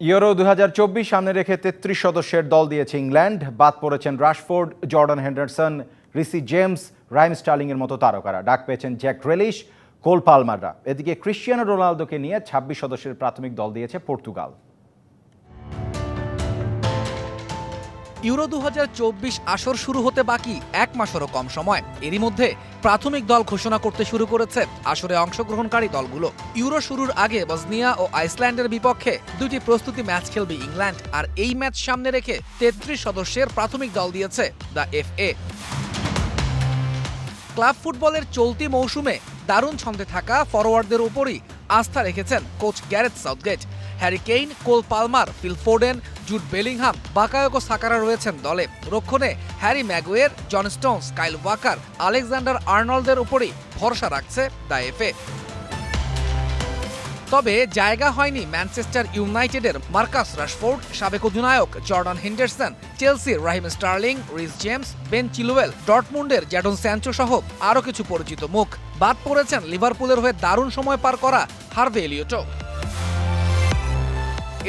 Euro দু হাজার চব্বিশ সামনে রেখে তেত্রিশ সদস্যের দল দিয়েছে ইংল্যান্ড। বাদ পড়েছেন Rashford, Jordan Henderson, Reece James, Raheem Sterling এর মতো তারকারা। ডাক পেয়েছেন জ্যাক রেলিশ কোল পালমাররা। এদিকে ক্রিশ্চিয়ানো রোনালদোকে নিয়ে ছাব্বিশ সদস্যের প্রাথমিক দল দিয়েছে পর্তুগাল। ইউরো দু হাজার চব্বিশ আসর শুরু হতে বাকি এক মাসেরও কম সময়। এরই মধ্যে প্রাথমিক দল ঘোষণা করতে শুরু করেছে আসরে অংশগ্রহণকারী দলগুলো। ইউরো শুরুর আগে বসনিয়া ও আইসল্যান্ডের বিপক্ষে দুটি প্রস্তুতি ম্যাচ খেলবে ইংল্যান্ড, আর এই ম্যাচ সামনে রেখে তেত্রিশ সদস্যের প্রাথমিক দল দিয়েছে দ্য এফ এ ক্লাব ফুটবলের চলতি মৌসুমে দারুণ ছন্দে থাকা ফরোয়ার্ডদের উপরই আস্থা রেখেছেন coach Gareth Southgate. Harry Kane, Cole Palmer, Phil Foden Jude Bellingham Bukayo Saqqara রয়েছেন দলে। রক্ষণে Harry Maguire, John Stones, Kyle Walker, Alexander আর্নল্ডের উপরই ভরসা রাখছে দ্য এফএ। তবে জায়গা হয়নি ম্যানচেস্টার ইউনাইটেডের মার্কাস রাশফোর্ড, সাবেক অধিনায়ক জর্ডান হেন্ডারসন, চেলসির Raheem Sterling, Reece James, Ben Chilwell ডটমুন্ডের Jadon Sancho সহ আরও কিছু পরিচিত মুখ। বাদ পড়েছেন লিভারপুলের হয়ে দারুণ সময় পার করা হার্ভে এলিওটো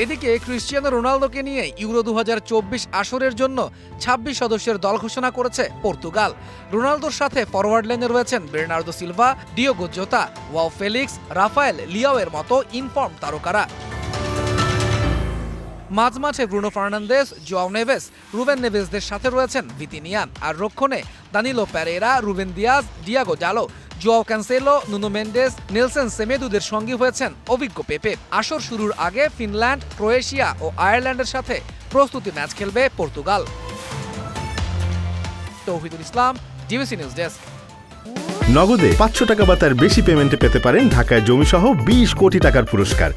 এদিকে ক্রিশ্চিয়ানো রোনালদোকে নিয়ে ইউরো দু হাজার চব্বিশ আসরের জন্য ২৬ সদস্যের দল ঘোষণা করেছে পর্তুগাল। রোনালদোর সাথে ফরওয়ার্ড লাইনে রয়েছেন Bernardo Silva Diogo Jota, Joao Felix, Rafael Leao এর মতো ইনফর্ম তারকারা। মাঝমাঠে Bruno Fernandes João Neves, Ruben নেভেসদের সাথে রয়েছেন ভিতিনিয়ান। আর রক্ষণে Danilo Pereira Ruben Dias, Diogo জালো। João Cancelo, Nuno Mendes, Nelson সেমেদুদের সঙ্গী হয়েছেন অভিজ্ঞ পেপে। আসর শুরুর আগে ফিনল্যান্ড, ক্রোয়েশিয়া ও আয়ারল্যান্ডের সাথে প্রস্তুতি ম্যাচ খেলবে Portugal. Tauhidul Islam, DBC news desk. নগদে পাঁচশো টাকা বা তার বেশি পেমেন্টে পেতে পারেন ঢাকায় জমিসহ বিশ কোটি টাকার পুরস্কার।